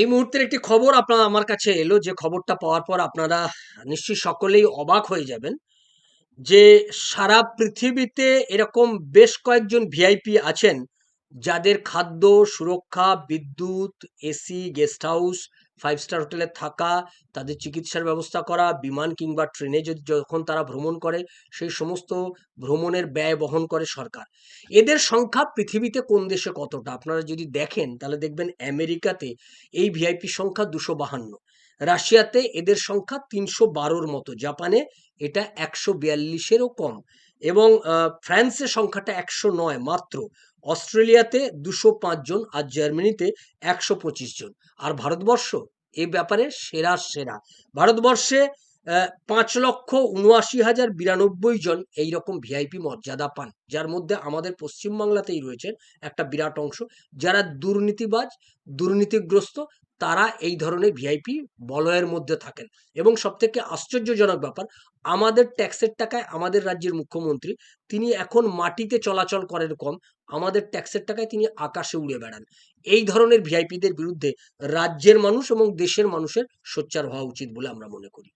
এই মুহূর্তের একটি খবর আপনার আমার কাছে এলো, যে খবরটা পাওয়ার পর আপনারা নিশ্চয়ই সকলেই অবাক হয়ে যাবেন, যে সারা পৃথিবীতে এরকম বেশ কয়েকজন ভিআইপি আছেন, যাদের খাদ্য সুরক্ষা, বিদ্যুৎ AC guest house five star হোটেলে থাকা, তাদের চিকিৎসার ব্যবস্থা করা, বিমান কিংবা ট্রেনে যদি যখন তারা ভ্রমণ করে, সেই সমস্ত ভ্রমণের ব্যয় বহন করে সরকার। এদের সংখ্যা পৃথিবীতে কোন দেশে কতটা? আপনারা যদি দেখেন, তাহলে দেখবেন আমেরিকাতে এই ভিআইপি সংখ্যা দুশো বাহান্ন। রাশিয়াতে এদের সংখ্যা তিনশো বারোর মতো। জাপানে এটা একশো বিয়াল্লিশেরও কম। এবং ফ্রান্সের সংখ্যাটা একশো নয় মাত্র। অস্ট্রেলিয়াতে দুশো জন আর জার্মানিতে একশো পঁচিশ জন। আর ভারতবর্ষ? এ ব্যাপারে সেরা সেরা। ভারতবর্ষে পাঁচ লক্ষ উনআশি হাজার বিরানব্বই জন এইরকম ভিআইপি মর্যাদা পান, যার মধ্যে আমাদের পশ্চিমবাংলাতেই রয়েছেন একটা বিরাট অংশ, যারা দুর্নীতিবাজ, দুর্নীতিগ্রস্ত তারা এই ধরনের ভিআইপি বলয়ের মধ্যে থাকেন। এবং সবথেকে আশ্চর্যজনক ব্যাপার, আমাদের ট্যাক্সের টাকায় আমাদের রাজ্যের মুখ্যমন্ত্রী, তিনি এখন মাটিতে চলাচল করেন কম, আমাদের ট্যাক্সের টাকায় তিনি আকাশে উড়ে বেড়ান। এই ধরনের ভিআইপিদের বিরুদ্ধে রাজ্যের মানুষ এবং দেশের মানুষের সোচ্চার হওয়া উচিত বলে আমরা মনে করি।